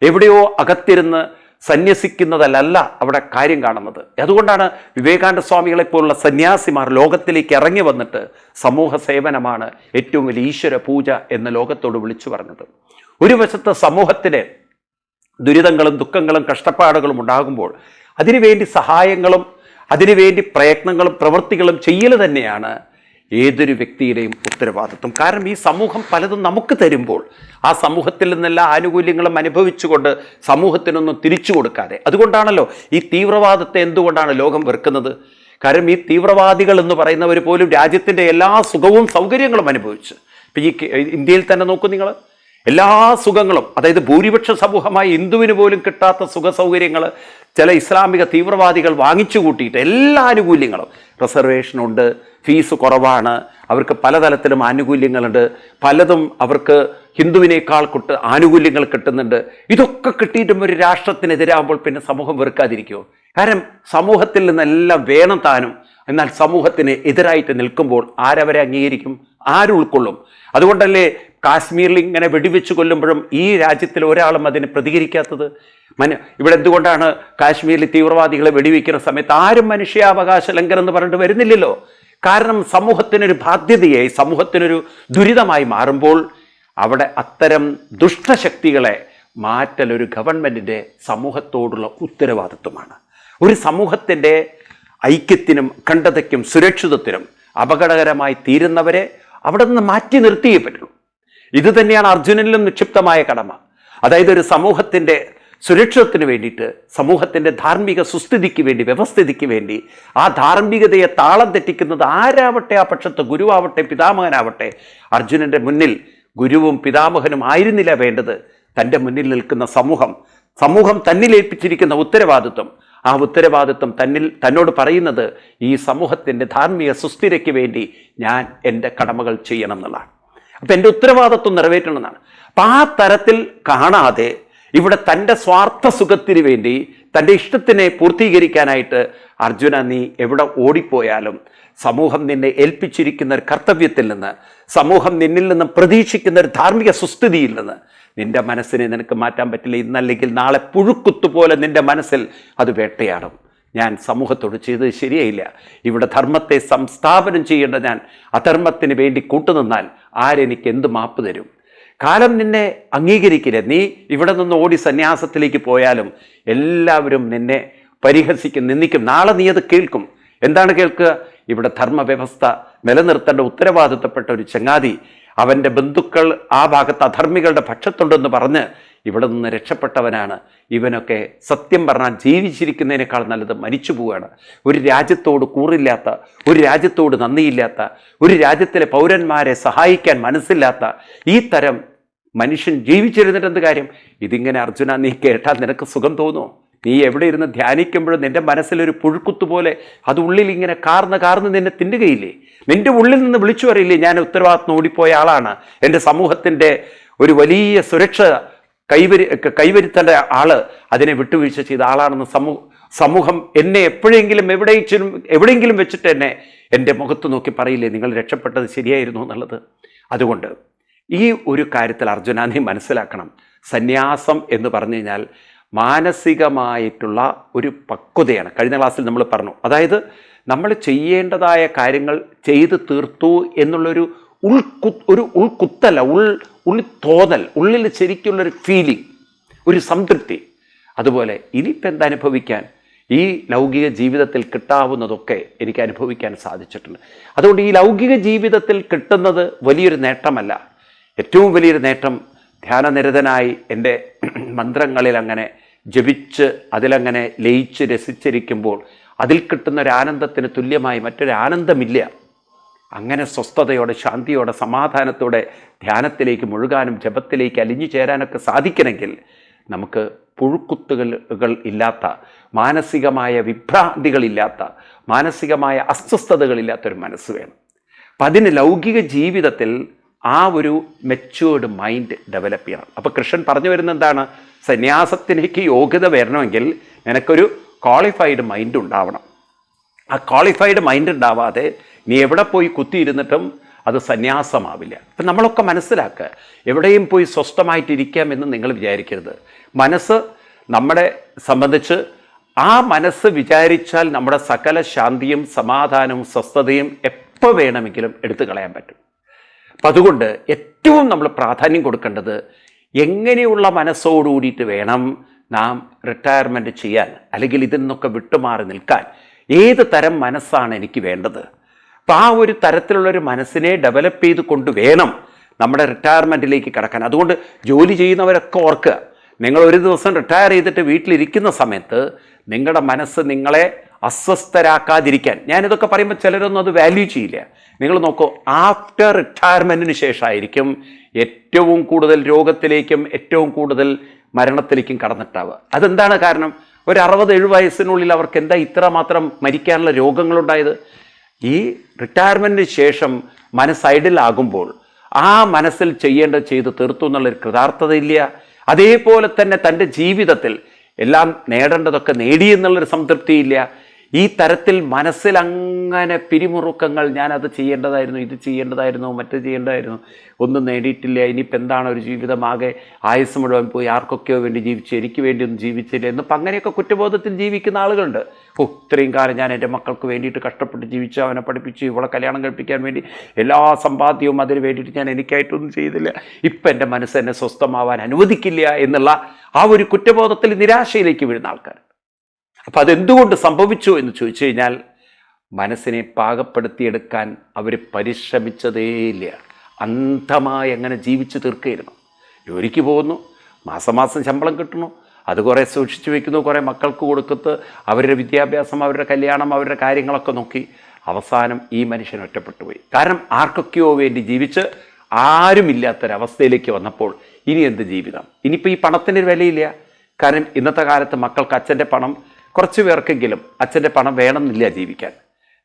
എവിടെയോ അകത്തിരുന്ന് സന്യസിക്കുന്നതല്ല അവിടെ കാര്യം കാണുന്നത്. അതുകൊണ്ടാണ് വിവേകാനന്ദ സ്വാമികളെ പോലുള്ള സന്യാസിമാർ ലോകത്തിലേക്ക് ഇറങ്ങി വന്നിട്ട് സമൂഹ സേവനമാണ് ഏറ്റവും വലിയ ഈശ്വര പൂജ എന്ന് ലോകത്തോട് വിളിച്ചു പറഞ്ഞത്. ഒരു വശത്ത് സമൂഹത്തിന് ദുരിതങ്ങളും ദുഃഖങ്ങളും കഷ്ടപ്പാടുകളും ഉണ്ടാകുമ്പോൾ അതിനുവേണ്ടി സഹായങ്ങളും അതിനുവേണ്ടി പ്രയത്നങ്ങളും പ്രവൃത്തികളും ചെയ്യൽ തന്നെയാണ് ഏതൊരു വ്യക്തിയുടെയും ഉത്തരവാദിത്വം. കാരണം ഈ സമൂഹം പലതും നമുക്ക് തരുമ്പോൾ ആ സമൂഹത്തിൽ നിന്നെല്ലാ ആനുകൂല്യങ്ങളും അനുഭവിച്ചുകൊണ്ട് സമൂഹത്തിനൊന്നും തിരിച്ചു കൊടുക്കാതെ. അതുകൊണ്ടാണല്ലോ ഈ തീവ്രവാദത്തെ എന്തുകൊണ്ടാണ് ലോകം വെറുക്കുന്നത്? കാരണം ഈ തീവ്രവാദികൾ എന്ന് പറയുന്നവർ പോലും രാജ്യത്തിന്റെ എല്ലാ സുഖവും സൗകര്യങ്ങളും അനുഭവിച്ച്. ഇപ്പം ഈ ഇന്ത്യയിൽ തന്നെ നോക്കൂ നിങ്ങൾ എല്ലാ സുഖങ്ങളും അതായത് ഭൂരിപക്ഷ സമൂഹമായ ഹിന്ദുവിന് പോലും കിട്ടാത്ത സുഖ സൗകര്യങ്ങൾ ചില ഇസ്ലാമിക തീവ്രവാദികൾ വാങ്ങിച്ചു കൂട്ടിയിട്ട് എല്ലാ ആനുകൂല്യങ്ങളും റിസർവേഷനുണ്ട് ഫീസ് കുറവാണ്. അവർക്ക് പലതരത്തിലും ആനുകൂല്യങ്ങളുണ്ട്. പലതും അവർക്ക് ഹിന്ദുവിനേക്കാൾ കുട്ട് ആനുകൂല്യങ്ങൾ കിട്ടുന്നുണ്ട്. ഇതൊക്കെ കിട്ടിയിട്ടും ഒരു രാഷ്ട്രത്തിനെതിരാകുമ്പോൾ പിന്നെ സമൂഹം വെറുക്കാതിരിക്കുമോ കാരണം സമൂഹത്തിൽ നിന്നെല്ലാം വേണം താനും. എന്നാൽ സമൂഹത്തിന് എതിരായിട്ട് നിൽക്കുമ്പോൾ ആരവരെ അംഗീകരിക്കും? ആരുൾക്കൊള്ളും അതുകൊണ്ടല്ലേ കാശ്മീരിൽ ഇങ്ങനെ വെടിവെച്ച് കൊല്ലുമ്പോഴും ഈ രാജ്യത്തിൽ ഒരാളും അതിനെ പ്രതികരിക്കാത്തത്? മന ഇവിടെ എന്തുകൊണ്ടാണ് കാശ്മീരിൽ തീവ്രവാദികളെ വെടിവെക്കുന്ന സമയത്ത് ആരും മനുഷ്യാവകാശ ലംഘനം എന്ന് പറഞ്ഞിട്ട് വരുന്നില്ലല്ലോ? കാരണം സമൂഹത്തിനൊരു ബാധ്യതയായി സമൂഹത്തിനൊരു ദുരിതമായി മാറുമ്പോൾ അവിടെ അത്തരം ദുഷ്ടശക്തികളെ മാറ്റൽ ഒരു ഗവൺമെന്റിന്റെ സമൂഹത്തോടുള്ള ഉത്തരവാദിത്വമാണ്. ഒരു സമൂഹത്തിന്റെ ഐക്യത്തിനും അഖണ്ഡതയ്ക്കും സുരക്ഷിതത്തിനും അപകടകരമായി തീരുന്നവരെ അവിടെ നിന്ന് മാറ്റി നിർത്തിയേ പറ്റുള്ളൂ. ഇത് തന്നെയാണ് അർജുനനിലും നിക്ഷിപ്തമായ കടമ. അതായത് ഒരു സമൂഹത്തിന്റെ സുരക്ഷിതത്തിന് വേണ്ടിയിട്ട് സമൂഹത്തിന്റെ ധാർമ്മിക സുസ്ഥിതിക്ക് വേണ്ടി വ്യവസ്ഥിതിക്ക് വേണ്ടി ആ ധാർമ്മികതയെ താളം തെറ്റിക്കുന്നത് ആരാവട്ടെ ആ പക്ഷത്ത് ഗുരുവാവട്ടെ പിതാമഹനാവട്ടെ അർജുനന്റെ മുന്നിൽ ഗുരുവും പിതാമഹനും ആയിരുന്നില്ല വേണ്ടത്. തന്റെ മുന്നിൽ നിൽക്കുന്ന സമൂഹം സമൂഹം തന്നിൽ ഏൽപ്പിച്ചിരിക്കുന്ന ഉത്തരവാദിത്വം ആ ഉത്തരവാദിത്വം തന്നിൽ തന്നോട് പറയുന്നത് ഈ സമൂഹത്തിന്റെ ധാർമ്മിക സുസ്ഥിരയ്ക്ക് വേണ്ടി ഞാൻ എന്റെ കടമകൾ ചെയ്യണം എന്നുള്ളതാണ്. അപ്പം എന്റെ ഉത്തരവാദിത്വം നിറവേറ്റണമെന്നാണ്. അപ്പം ആ തരത്തിൽ കാണാതെ ഇവിടെ തന്റെ സ്വാർത്ഥ സുഖത്തിന് വേണ്ടി തന്റെ ഇഷ്ടത്തിനെ പൂർത്തീകരിക്കാനായിട്ട് അർജുന നീ എവിടെ ഓടിപ്പോയാലും സമൂഹം നിന്നെ ഏൽപ്പിച്ചിരിക്കുന്ന ഒരു കർത്തവ്യത്തിൽ നിന്ന് സമൂഹം നിന്നിൽ നിന്ന് പ്രതീക്ഷിക്കുന്ന ഒരു ധാർമ്മിക സുസ്ഥിതിയിൽ നിന്ന് നിന്റെ മനസ്സിനെ നിനക്ക് മാറ്റാൻ പറ്റില്ല. ഇന്നല്ലെങ്കിൽ നാളെ പുഴുക്കുത്തുപോലെ നിന്റെ മനസ്സിൽ അത് വേട്ടയാടും. ഞാൻ സമൂഹത്തോട് ചെയ്തത് ശരിയായില്ല. ഇവിടെ ധർമ്മത്തെ സംസ്ഥാപനം ചെയ്യേണ്ട ഞാൻ അധർമ്മത്തിന് വേണ്ടി കൂട്ടുനിന്നാൽ ആരെനിക്ക് എന്ത് മാപ്പ് തരും? കാലം നിന്നെ അംഗീകരിക്കില്ല? നീ ഇവിടെ നിന്ന് ഓടി സന്യാസത്തിലേക്ക് പോയാലും എല്ലാവരും നിന്നെ പരിഹസിക്കും നിന്ദിക്കും. നാളെ നീ അത് കേൾക്കും. എന്താണ് കേൾക്കുക? ഇവിടെ ധർമ്മവ്യവസ്ഥ നിലനിർത്തേണ്ട ഉത്തരവാദിത്തപ്പെട്ട ഒരു ചങ്ങാതി അവന്റെ ബന്ധുക്കൾ ആ ഭാഗത്ത് അധർമ്മികളുടെ പക്ഷത്തുണ്ടെന്ന് പറഞ്ഞ് ഇവിടെ നിന്ന് രക്ഷപ്പെട്ടവനാണ്. ഇവനൊക്കെ സത്യം പറഞ്ഞാൽ ജീവിച്ചിരിക്കുന്നതിനേക്കാൾ നല്ലത് മരിച്ചു പോവുകയാണ്. ഒരു രാജ്യത്തോട് കൂറില്ലാത്ത ഒരു രാജ്യത്തോട് നന്ദിയില്ലാത്ത ഒരു രാജ്യത്തിലെ പൗരന്മാരെ സഹായിക്കാൻ മനസ്സില്ലാത്ത ഈ തരം മനുഷ്യൻ ജീവിച്ചിരുന്നിട്ട് എന്ത് കാര്യം? ഇതിങ്ങനെ അർജുന നീ കേട്ടാൽ നിനക്ക് സുഖം തോന്നുമോ നീ എവിടെ ഇരുന്ന് ധ്യാനിക്കുമ്പോഴും നിന്റെ മനസ്സിലൊരു പുഴുക്കുത്ത് പോലെ അത് ഉള്ളിൽ ഇങ്ങനെ കാർന്ന് കാർന്ന് നിന്നെ തിന്നുകയില്ലേ? നിന്റെ ഉള്ളിൽ നിന്ന് വിളിച്ചു പറയില്ലേ ഞാൻ ഉത്തരവാദിത്വം ഓടിപ്പോയ ആളാണ്. എന്റെ സമൂഹത്തിന്റെ ഒരു വലിയ സുരക്ഷ കൈവരി കൈവരുത്തേണ്ട ആൾ അതിനെ വിട്ടുവീഴ്ച ചെയ്ത ആളാണെന്ന് സമൂഹ സമൂഹം എന്നെ എപ്പോഴെങ്കിലും എവിടെയും എവിടെയെങ്കിലും വെച്ചിട്ട് എന്നെ എന്റെ മുഖത്ത് നോക്കി പറയില്ലേ നിങ്ങൾ രക്ഷപ്പെട്ടത് ശരിയായിരുന്നു എന്നുള്ളത്. അതുകൊണ്ട് ഈ ഒരു കാര്യത്തിൽ അർജുന നീ മനസ്സിലാക്കണം. സന്യാസം എന്ന് പറഞ്ഞു കഴിഞ്ഞാൽ മാനസികമായിട്ടുള്ള ഒരു പക്വതയാണ്. കഴിഞ്ഞ ക്ലാസ്സിൽ നമ്മൾ പറഞ്ഞു. അതായത് നമ്മൾ ചെയ്യേണ്ടതായ കാര്യങ്ങൾ ചെയ്ത് തീർത്തു എന്നുള്ളൊരു ഉൾക്കു ഒരു ഉൾക്കുത്തല ഉൾ ഉള്ളി തോന്നൽ ഉള്ളിൽ ശരിക്കുള്ളൊരു ഫീലിംഗ് ഒരു സംതൃപ്തി. അതുപോലെ ഇനിയിപ്പോൾ എന്തനുഭവിക്കാൻ ഈ ലൗകിക ജീവിതത്തിൽ കിട്ടാവുന്നതൊക്കെ എനിക്ക് അനുഭവിക്കാൻ സാധിച്ചിട്ടുണ്ട്. അതുകൊണ്ട് ഈ ലൗകിക ജീവിതത്തിൽ കിട്ടുന്നത് വലിയൊരു നേട്ടമല്ല. ഏറ്റവും വലിയൊരു നേട്ടം ധ്യാനനിരതനായി എന്റെ മന്ത്രങ്ങളിൽ അങ്ങനെ ജപിച്ച് അതിലങ്ങനെ ലയിച്ച് രസിച്ചിരിക്കുമ്പോൾ അതിൽ കിട്ടുന്ന ഒരു ആനന്ദത്തിന് തുല്യമായി മറ്റൊരു ആനന്ദമില്ല. അങ്ങനെ സ്വസ്ഥതയോടെ ശാന്തിയോടെ സമാധാനത്തോടെ ധ്യാനത്തിലേക്ക് മുഴുകാനും ജപത്തിലേക്ക് അലിഞ്ഞു ചേരാനൊക്കെ സാധിക്കണമെങ്കിൽ നമുക്ക് പുഴുക്കുത്തുകൾ ഇല്ലാത്ത മാനസികമായ വിഭ്രാന്തികളില്ലാത്ത മാനസികമായ അസ്വസ്ഥതകളില്ലാത്തൊരു മനസ്സ് വേണം. അപ്പം അതിന് ലൗകിക ജീവിതത്തിൽ ആ ഒരു മെച്യൂർഡ് മൈൻഡ് ഡെവലപ്പ് ചെയ്യണം. അപ്പോൾ കൃഷ്ണൻ പറഞ്ഞു വരുന്ന എന്താണ്? സന്യാസത്തിലേക്ക് യോഗ്യത വരണമെങ്കിൽ നിനക്കൊരു ക്വാളിഫൈഡ് മൈൻഡ് ഉണ്ടാവണം. ആ ക്വാളിഫൈഡ് മൈൻഡ് ഉണ്ടാവാതെ നീ എവിടെ പോയി കുത്തിയിരുന്നിട്ടും അത് സന്യാസമാവില്ല. അപ്പം നമ്മളൊക്കെ മനസ്സിലാക്കുക എവിടെയും പോയി സ്വസ്ഥമായിട്ടിരിക്കാം എന്ന് നിങ്ങൾ വിചാരിക്കരുത്. മനസ്സ് നമ്മളെ സംബന്ധിച്ച് ആ മനസ്സ് വിചാരിച്ചാൽ നമ്മുടെ സകല ശാന്തിയും സമാധാനവും സ്വസ്ഥതയും എപ്പോൾ വേണമെങ്കിലും എടുത്തു കളയാൻ പറ്റും. അപ്പം അതുകൊണ്ട് ഏറ്റവും നമ്മൾ പ്രാധാന്യം കൊടുക്കേണ്ടത് എങ്ങനെയുള്ള മനസ്സോടുകൂടിയിട്ട് വേണം നാം റിട്ടയർമെന്റ് ചെയ്യാൻ അല്ലെങ്കിൽ ഇതിൽ നിന്നൊക്കെ വിട്ടുമാറി നിൽക്കാൻ. ഏത് തരം മനസ്സാണ് എനിക്ക് വേണ്ടത്? അപ്പം ആ ഒരു തരത്തിലുള്ളൊരു മനസ്സിനെ ഡെവലപ്പ് ചെയ്ത് കൊണ്ട് വേണം നമ്മുടെ റിട്ടയർമെന്റിലേക്ക് കിടക്കാൻ. അതുകൊണ്ട് ജോലി ചെയ്യുന്നവരൊക്കെ ഓർക്കുക നിങ്ങൾ ഒരു ദിവസം റിട്ടയർ ചെയ്തിട്ട് വീട്ടിലിരിക്കുന്ന സമയത്ത് നിങ്ങളുടെ മനസ്സ് നിങ്ങളെ അസ്വസ്ഥരാക്കാതിരിക്കാൻ. ഞാനിതൊക്കെ പറയുമ്പോൾ ചിലരൊന്നും അത് വാല്യൂ ചെയ്യില്ല. നിങ്ങൾ നോക്കൂ ആഫ്റ്റർ റിട്ടയർമെന്റിന് ശേഷമായിരിക്കും ഏറ്റവും കൂടുതൽ രോഗത്തിലേക്കും ഏറ്റവും കൂടുതൽ മരണത്തിലേക്കും കടന്നിട്ടാവുക. അതെന്താണ് കാരണം? ഒരു അറുപത് എഴു വയസ്സിനുള്ളിൽ അവർക്ക് എന്താ ഇത്രമാത്രം മരിക്കാനുള്ള രോഗങ്ങളുണ്ടായത്? ഈ റിട്ടയർമെന്റിന് ശേഷം മനസ്സൈഡിലാകുമ്പോൾ ആ മനസ്സിൽ ചെയ്യേണ്ട ചെയ്ത് തീർത്തു എന്നുള്ളൊരു കൃതാർത്ഥതയില്ല. അതേപോലെ തന്നെ തന്റെ ജീവിതത്തിൽ എല്ലാം നേടേണ്ടതൊക്കെ നേടി എന്നുള്ളൊരു സംതൃപ്തിയില്ല. ഈ തരത്തിൽ മനസ്സിൽ അങ്ങനെ പിരിമുറുക്കങ്ങൾ ഞാൻ അത് ചെയ്യേണ്ടതായിരുന്നു ഇത് ചെയ്യേണ്ടതായിരുന്നു മറ്റു ചെയ്യേണ്ടതായിരുന്നു ഒന്നും നേടിയിട്ടില്ല. ഇനിയിപ്പോൾ എന്താണ് ഒരു ജീവിതമാകെ ആയുസ് മുഴുവൻ പോയി ആർക്കൊക്കെയോ വേണ്ടി ജീവിച്ചു എനിക്ക് വേണ്ടി ഒന്നും ജീവിച്ചില്ല. എന്നിപ്പോൾ അങ്ങനെയൊക്കെ കുറ്റബോധത്തിൽ ജീവിക്കുന്ന ആളുകളുണ്ട്. ഓ ഇത്രയും കാലം ഞാൻ എന്റെ മക്കൾക്ക് വേണ്ടിയിട്ട് കഷ്ടപ്പെട്ട് ജീവിച്ചു അവനെ പഠിപ്പിച്ചു ഇവളെ കല്യാണം കഴിപ്പിക്കാൻ വേണ്ടി എല്ലാ സമ്പാദ്യവും അതിന് വേണ്ടിയിട്ട് ഞാൻ എനിക്കായിട്ടൊന്നും ചെയ്തില്ല. ഇപ്പം എന്റെ മനസ്സ് എന്നെ സ്വസ്ഥമാവാൻ അനുവദിക്കില്ല എന്നുള്ള ആ ഒരു കുറ്റബോധത്തിൽ നിരാശയിലേക്ക് വീഴുന്ന ആൾക്കാർ. അപ്പം അതെന്തുകൊണ്ട് സംഭവിച്ചു എന്ന് ചോദിച്ചു കഴിഞ്ഞാൽ മനസ്സിനെ പാകപ്പെടുത്തിയെടുക്കാൻ അവർ പരിശ്രമിച്ചതേയില്ല അന്ധമായി അങ്ങനെ ജീവിച്ചു തീർക്കുകയായിരുന്നു. ജോലിക്ക് പോകുന്നു മാസം മാസം ശമ്പളം കിട്ടുന്നു അത് കുറേ സൂക്ഷിച്ചു വെക്കുന്നു കുറേ മക്കൾക്ക് കൊടുക്കത്ത് അവരുടെ വിദ്യാഭ്യാസം അവരുടെ കല്യാണം അവരുടെ കാര്യങ്ങളൊക്കെ നോക്കി. അവസാനം ഈ മനുഷ്യൻ ഒറ്റപ്പെട്ടു പോയി കാരണം ആർക്കൊക്കെയോ വേണ്ടി ജീവിച്ച് ആരുമില്ലാത്തൊരവസ്ഥയിലേക്ക് വന്നപ്പോൾ ഇനി എന്ത് ജീവിതം? ഇനിയിപ്പോൾ ഈ പണത്തിന് വിലയില്ല. കാരണം ഇന്നത്തെ കാലത്ത് മക്കൾക്ക് അച്ഛന്റെ പണം കുറച്ച് പേർക്കെങ്കിലും അച്ഛന്റെ പണം വേണമെന്നില്ല ജീവിക്കാൻ.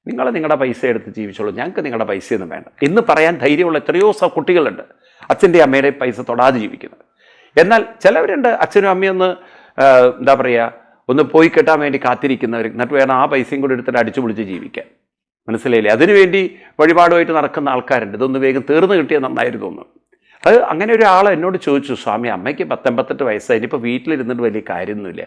നിങ്ങൾ നിങ്ങളുടെ പൈസ എടുത്ത് ജീവിച്ചോളൂ. ഞങ്ങൾക്ക് നിങ്ങളുടെ പൈസയൊന്നും വേണ്ട. എന്ന് പറയാൻ ധൈര്യമുള്ള എത്രയോ കുട്ടികളുണ്ട്. അച്ഛന്റെ അമ്മയുടെ പൈസ തൊടാതെ ജീവിക്കുന്നത് എന്നാൽ ചിലവരുണ്ട് അച്ഛനും അമ്മയും ഒന്ന് എന്താ പറയുക ഒന്ന് പോയി കിട്ടാൻ വേണ്ടി കാത്തിരിക്കുന്നവർ എന്നിട്ട് വേണം ആ പൈസയും കൂടി എടുത്തിട്ട് അടിച്ചു പൊളിച്ച് ജീവിക്കാൻ. മനസ്സിലായില്ലേ? അതിനുവേണ്ടി വഴിപാടുമായിട്ട് നടക്കുന്ന ആൾക്കാരുണ്ട്. ഇതൊന്ന് വേഗം തീർന്നു കിട്ടിയാൽ നന്നായിരുന്നു ഒന്ന് അത് അങ്ങനെ ഒരാൾ എന്നോട് ചോദിച്ചു സ്വാമി അമ്മയ്ക്ക് പത്തൊമ്പത്തെട്ട് വയസ്സായി. ഇനിയിപ്പോൾ വീട്ടിലിരുന്നിട്ട് വലിയ കാര്യമൊന്നുമില്ല.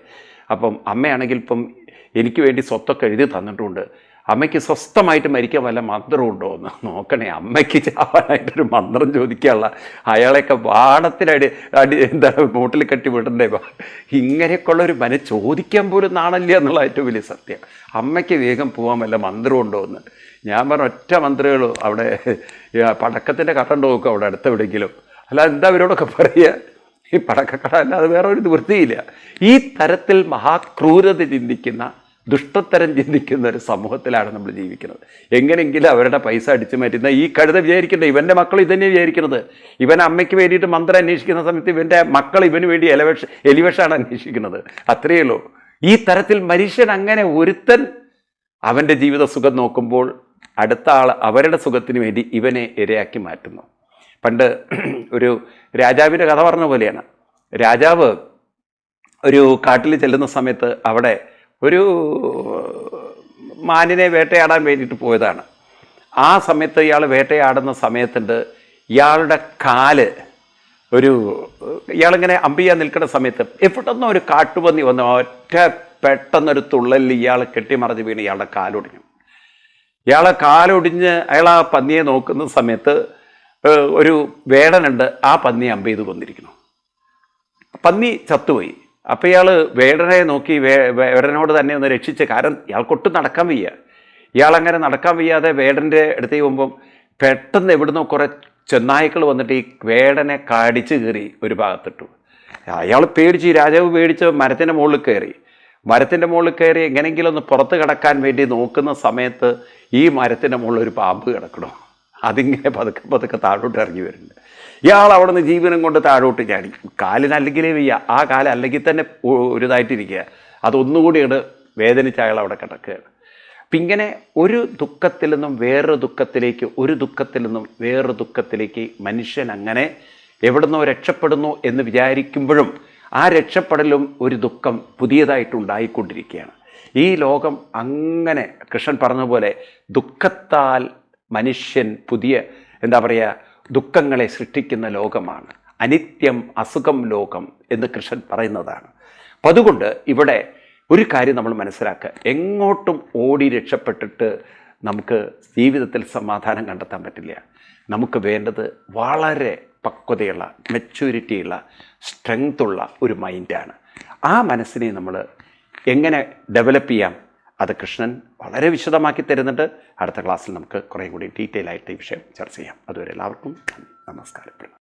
അപ്പം അമ്മയാണെങ്കിൽ ഇപ്പം എനിക്ക് വേണ്ടി സ്വത്തൊക്കെ എഴുതി തന്നിട്ടുണ്ട്. അമ്മയ്ക്ക് സ്വസ്ഥമായിട്ട് മരിക്കാൻ വല്ല മന്ത്രമുണ്ടോ എന്ന് നോക്കണേ. അമ്മയ്ക്ക് ചാവാനായിട്ടൊരു മന്ത്രം ചോദിക്കാനുള്ള അയാളെയൊക്കെ വാടത്തിനടി അടി എന്താ മൂട്ടിൽ കെട്ടി വിടണ്ടേ. ഇങ്ങനെയൊക്കെയുള്ള ഒരു മന ചോദിക്കാൻ പോലും നാണല്ല എന്നുള്ള ഏറ്റവും വലിയ സത്യം. അമ്മയ്ക്ക് വേഗം പോകാൻ വല്ല മന്ത്രമുണ്ടോ എന്ന്. ഞാൻ പറഞ്ഞ ഒറ്റ മന്ത്രികളും അവിടെ പടക്കത്തിന്റെ കട്ട നോക്കും അവിടെ അടുത്ത് എവിടെയെങ്കിലും അല്ല എന്താ അവരോടൊക്കെ പറയുക? ഈ പടക്കക്കട അല്ലാതെ വേറെ ഒരു നിവൃത്തിയില്ല. ഈ തരത്തിൽ മഹാക്രൂരത ചിന്തിക്കുന്ന ദുഷ്ടത്തരം ചിന്തിക്കുന്ന ഒരു സമൂഹത്തിലാണ് നമ്മൾ ജീവിക്കുന്നത്. എങ്ങനെയെങ്കിലും അവരുടെ പൈസ അടിച്ചു മാറ്റുന്ന ഈ കഴുത വിചാരിക്കേണ്ട ഇവന്റെ മക്കൾ ഇതന്നെ വിചാരിക്കുന്നത് ഇവൻ അമ്മയ്ക്ക് വേണ്ടിയിട്ട് മന്ത്രം അന്വേഷിക്കുന്ന സമയത്ത് ഇവന്റെ മക്കൾ ഇവന് വേണ്ടി എലവേഷ എലിവേഷാണ് അന്വേഷിക്കുന്നത്. അത്രയേ ഉള്ളൂ. ഈ തരത്തിൽ മനുഷ്യൻ അങ്ങനെ ഒരുത്തൻ അവന്റെ ജീവിത സുഖം നോക്കുമ്പോൾ അടുത്ത ആൾ അവരുടെ സുഖത്തിന് വേണ്ടി ഇവനെ ഇരയാക്കി മാറ്റുന്നു. പണ്ട് ഒരു രാജാവിന്റെ കഥ പറഞ്ഞ പോലെയാണ്. രാജാവ് ഒരു കാട്ടിൽ ചെല്ലുന്ന സമയത്ത് അവിടെ ഒരു മാനിനെ വേട്ടയാടാൻ വേണ്ടിയിട്ട് പോയതാണ്. ആ സമയത്ത് ഇയാൾ വേട്ടയാടുന്ന സമയത്തുണ്ട്. ഇയാളുടെ കാൽ ഒരു ഇയാളിങ്ങനെ അമ്പിയ നിൽക്കുന്ന സമയത്ത് എവിടെന്നോ ഒരു കാട്ടുപന്നി വന്ന് ഒറ്റ പെട്ടെന്നൊരു തുള്ളലിൽ ഇയാൾ കെട്ടിമറിഞ്ഞ് വീണ് ഇയാളുടെ കാലൊടിഞ്ഞു. ഇയാളെ കാലൊടിഞ്ഞ് അയാൾ ആ പന്നിയെ നോക്കുന്ന സമയത്ത് ഒരു വേടനുണ്ട് ആ പന്നി അമ്പ ചെയ്ത് കൊന്നിരിക്കുന്നു. പന്നി ചത്തുപോയി. അപ്പോൾ ഇയാൾ വേടനെ നോക്കി വേടനോട് തന്നെ ഒന്ന് രക്ഷിച്ച് കാരണം ഇയാൾക്കൊട്ടും നടക്കാൻ വയ്യ. ഇയാളങ്ങനെ നടക്കാൻ വയ്യാതെ വേടന്റെ അടുത്ത് പോകുമ്പം പെട്ടെന്ന് എവിടുന്നോ കുറേ ചെന്നായ്ക്കൾ വന്നിട്ട് ഈ വേടനെ കടിച്ച് കയറി ഒരു ഭാഗത്തിട്ടു. അയാൾ പേടിച്ച് രാജാവ് പേടിച്ച് മരത്തിന്റെ മുകളിൽ കയറി. മരത്തിന്റെ മുകളിൽ കയറി എങ്ങനെയെങ്കിലും ഒന്ന് പുറത്ത് കിടക്കാൻ വേണ്ടി നോക്കുന്ന സമയത്ത് ഈ മരത്തിന്റെ മുകളിൽ ഒരു പാമ്പ് കിടക്കണോ. അതിങ്ങനെ പതുക്കെ പതുക്കെ താഴോട്ട് ഇറങ്ങി വരുന്നുണ്ട്. ഇയാൾ അവിടെ നിന്ന് ജീവനം കൊണ്ട് താഴോട്ട് ചാടി. കാലിനല്ലെങ്കിലേ വയ്യ. ആ കാലം അല്ലെങ്കിൽ തന്നെ ഒരുതായിട്ടിരിക്കുക. അതൊന്നുകൂടിയാണ് വേദനിച്ച അയാൾ അവിടെ കിടക്കുകയാണ്. അപ്പം ഇങ്ങനെ ഒരു ദുഃഖത്തിൽ നിന്നും വേറൊരു ദുഃഖത്തിലേക്ക് ഒരു ദുഃഖത്തിൽ നിന്നും വേറൊരു ദുഃഖത്തിലേക്ക് മനുഷ്യൻ അങ്ങനെ എവിടുന്നോ രക്ഷപ്പെടുന്നു എന്ന് വിചാരിക്കുമ്പോഴും ആ രക്ഷപ്പെടലും ഒരു ദുഃഖം പുതിയതായിട്ട് ഉണ്ടായിക്കൊണ്ടിരിക്കുകയാണ് ഈ ലോകം അങ്ങനെ കൃഷ്ണൻ പറഞ്ഞ പോലെ ദുഃഖത്താൽ മനുഷ്യൻ പുതിയ എന്താ പറയുക ദുഃഖങ്ങളെ സൃഷ്ടിക്കുന്ന ലോകമാണ്. അനിത്യം അസുഖം ലോകം എന്ന് കൃഷ്ണൻ പറയുന്നതാണ്. അപ്പം അതുകൊണ്ട് ഇവിടെ ഒരു കാര്യം നമ്മൾ മനസ്സിലാക്കുക. എങ്ങോട്ടും ഓടി രക്ഷപ്പെട്ടിട്ട് നമുക്ക് ജീവിതത്തിൽ സമാധാനം കണ്ടെത്താൻ പറ്റില്ല. നമുക്ക് വേണ്ടത് വളരെ പക്വതയുള്ള മെച്യൂരിറ്റിയുള്ള സ്ട്രെങ്ത്തുള്ള ഒരു മൈൻഡാണ് ആ മനസ്സിനെ നമ്മൾ എങ്ങനെ ഡെവലപ്പ് ചെയ്യാം? അത് കൃഷ്ണൻ വളരെ വിശദമാക്കി തരുന്നുണ്ട്. അടുത്ത ക്ലാസ്സിൽ നമുക്ക് കുറേ കൂടി ഡീറ്റെയിൽ ആയിട്ട് ഈ വിഷയം ചർച്ച ചെയ്യാം. അതുവരെ എല്ലാവർക്കും നമസ്കാരം